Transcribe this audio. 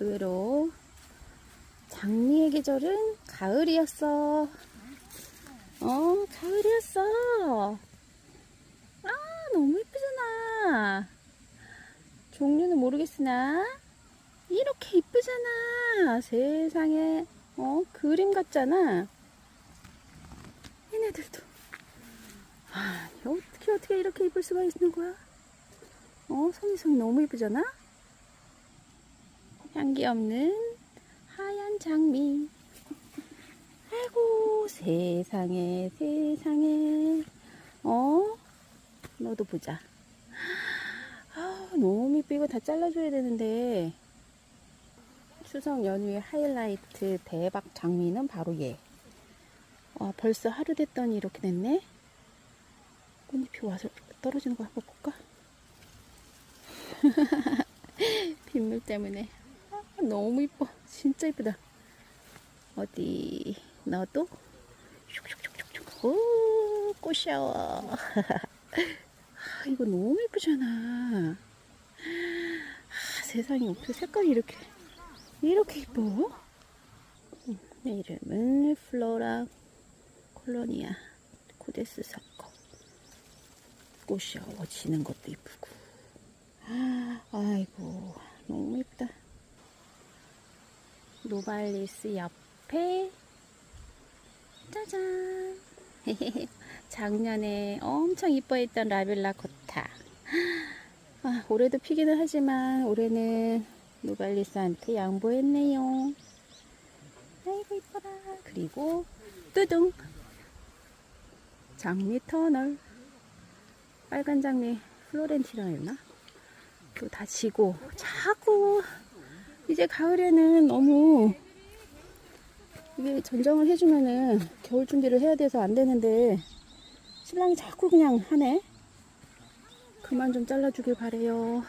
의외로 장미의 계절은 가을이었어. 어, 가을이었어. 아, 너무 예쁘잖아. 종류는 모르겠으나 이렇게 이쁘잖아. 세상에 어 그림 같잖아. 얘네들도 아 어떻게 어떻게 이렇게 이쁠 수가 있는 거야? 어 송이송이 너무 이쁘잖아. 향기 없는 하얀 장미. 아이고 세상에 세상에 어 너도 보자. 아, 너무 이쁘 이거 다 잘라줘야 되는데 추석 연휴의 하이라이트 대박 장미는 바로 얘. 와 벌써 하루 됐더니 이렇게 됐네. 꽃잎이 와서 떨어지는 거 한번 볼까? 빗물 때문에 아, 너무 이뻐 진짜 이쁘다. 어디 너도 슉슉슉슉슉 오 꽃샤워. 아, 이거 너무 예쁘잖아. 아, 세상에 어떻게 색깔이 이렇게 이렇게? 음, 내 이름은 플로라 콜로니아 코데스 사커. 꽃이 어지는 것도 예쁘고. 아, 아이고 너무 예쁘다. 노발리스 옆에 짜잔. 작년에 엄청 이뻐했던 라벨라 코타. 아, 올해도 피기는 하지만 올해는 노발리스한테 양보했네요. 아이고 이뻐라. 그리고 뚜둥 장미 터널 빨간 장미 플로렌티나였나? 그거 다 지고 자꾸 이제 가을에는 너무 이게 전정을 해주면은 겨울 준비를 해야 돼서 안 되는데 신랑이 자꾸 그냥 하네. 그만 좀 잘라주길 바래요.